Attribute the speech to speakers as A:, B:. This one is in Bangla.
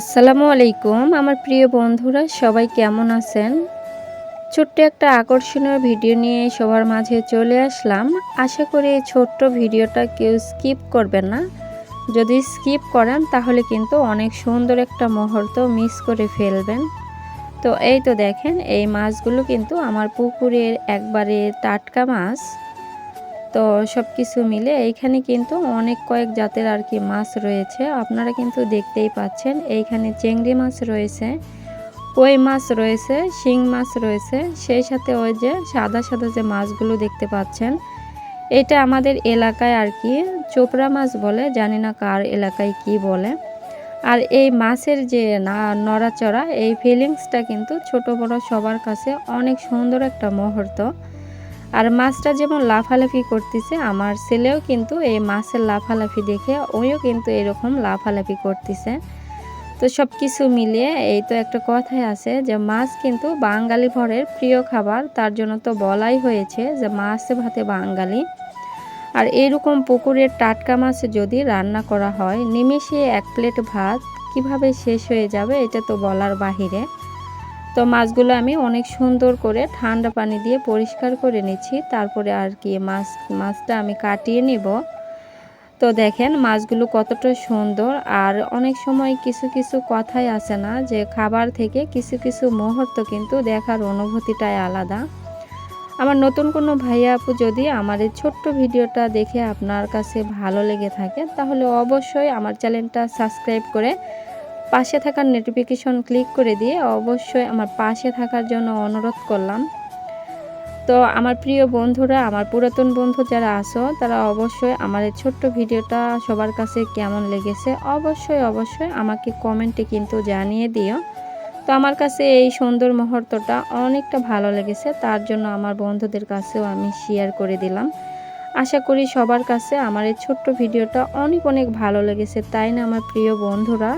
A: আসসালামু আলাইকুম, আমার প্রিয় বন্ধুরা, সবাই কেমন আছেন? ছোট্ট একটা আকর্ষণীয় ভিডিও নিয়ে সবার মাঝে চলে আসলাম। আশা করি এই ছোট্ট ভিডিওটা কেউ স্কিপ করবেন না। যদি স্কিপ করেন, তাহলে কিন্তু অনেক সুন্দর একটা মুহূর্ত মিস করে ফেলবেন। তো এই তো দেখেন, এই মাছগুলো কিন্তু আমার পুকুরের একবারে টাটকা মাছ। তো সব কিছু মিলে এইখানে কিন্তু অনেক কয়েক জাতের আর কি মাছ রয়েছে। আপনারা কিন্তু দেখতেই পাচ্ছেন, এইখানে চেংড়ি মাছ রয়েছে, কই মাছ রয়েছে, শিং মাছ রয়েছে, সেই সাথে ওই যে সাদা সাদা যে মাছগুলো দেখতে পাচ্ছেন, এটা আমাদের এলাকায় আর কি চোপড়া মাছ বলে, জানি না কার এলাকায় কি বলে। আর এই মাছের যে না, নড়াচড়া, এই ফিলিংসটা কিন্তু ছোট বড় সবার কাছে অনেক সুন্দর একটা মুহূর্ত। আর মাছটা যেমন লাফালাফি করতেছে, আমার ছেলেও কিন্তু এই মাছের লাফালাফি দেখে ওইও কিন্তু এরকম লাফালাফি করতেছে। তো সব কিছু মিলিয়ে এই তো একটা কথাই আছে যে, মাছ কিন্তু বাঙালি ভরের প্রিয় খাবার, তার জন্য তো বলাই হয়েছে যে, মাছে ভাতে বাঙালি। আর এরকম পুকুরের টাটকা মাছ যদি রান্না করা হয়, নিমেষে এক প্লেট ভাত কীভাবে শেষ হয়ে যাবে, এটা তো বলার বাহিরে। তো মাছগুলো আমি অনেক সুন্দর করে ঠান্ডা পানি দিয়ে পরিষ্কার করে নিচ্ছি। তারপরে আর কি মাছ, মাছটা আমি কাটিয়ে নিব। তো দেখেন মাছগুলো কতটা সুন্দর। আর অনেক সময় কিছু কিছু কথাই আছে না যে খাবার থেকে কিছু কিছু মুহূর্ত কিন্তু দেখার অনুভূতিটাই আলাদা। আমার নতুন কোনো ভাইয়া আপু যদি আমার এই ছোট্ট ভিডিওটা দেখে আপনার কাছে ভালো লেগে থাকে, তাহলে অবশ্যই আমার চ্যানেলটা সাবস্ক্রাইব করে পাশে থাকার নোটিফিকেশন ক্লিক করে দিয়ে অবশ্যই আমার পাশে থাকার জন্য অনুরোধ করলাম। তো আমার প্রিয় বন্ধুরা, আমার পুরাতন বন্ধু যারা আছো, তারা অবশ্যই আমার এই ছোট্ট ভিডিওটা সবার কাছে কেমন লেগেছে অবশ্যই অবশ্যই আমাকে কমেন্টে কিন্তু জানিয়ে দিও। তো আমার কাছে এই সুন্দর মুহূর্তটা অনেকটা ভালো লেগেছে, তার জন্য আমার বন্ধুদের কাছেও আমি শেয়ার করে দিলাম। আশা করি সবার কাছে আমার এই ছোট্ট ভিডিওটা অনেক অনেক ভালো লেগেছে, তাই না আমার প্রিয় বন্ধুরা?